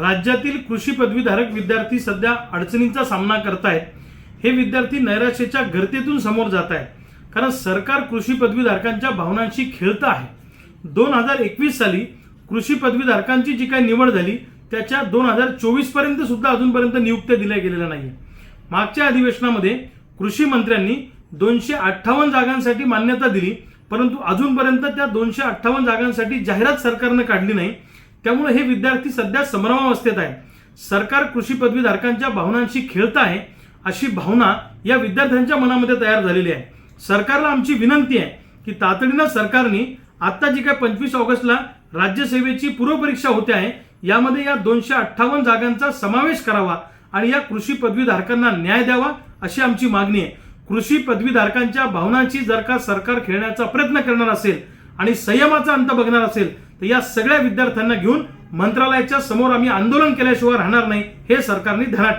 राज्यातील कृषी पदवीधारक विद्यार्थी सध्या अडचणींचा सामना करतायत. हे विद्यार्थी नैराश्याच्या गर्तेतून समोर जात आहेत कारण सरकार कृषी पदवीधारकांच्या भावनांशी खेळतं आहे. दोन हजार एकवीस साली कृषी पदवीधारकांची जी काही निवड झाली त्याच्या दोन हजार चोवीसपर्यंत सुद्धा अजूनपर्यंत नियुक्त्या दिल्या गेलेल्या नाही मागच्या अधिवेशनामध्ये कृषी मंत्र्यांनी दोनशे अठ्ठावन्न जागांसाठी मान्यता दिली परंतु अजूनपर्यंत त्या दोनशे अठ्ठावन्न जागांसाठी जाहिरात सरकारनं काढली नाही. त्यामुळे हे विद्यार्थी सध्या संभ्रमावस्थेत आहे सरकार कृषी पदवीधारकांच्या भावनांशी खेळत आहे अशी भावना या विद्यार्थ्यांच्या मनामध्ये तयार झालेली आहे. सरकारला आमची विनंती आहे की तातडीनं सरकारने आता जी काय पंचवीस ऑगस्टला राज्यसेवेची पूर्वपरीक्षा होते आहे यामध्ये या दोनशे अठ्ठावन्न जागांचा समावेश करावा आणि या कृषी पदवीधारकांना न्याय द्यावा अशी आमची मागणी आहे. कृषी पदवीधारकांच्या भावनांची जर का सरकार खेळण्याचा प्रयत्न करणार असेल आणि संयमाचा अंत बघणार असेल तर या सगळ्या विद्यार्थ्यांना घेऊन मंत्रालयाच्या समोर आम्ही आंदोलन केल्याशिवाय राहणार नाही हे सरकारने धनाट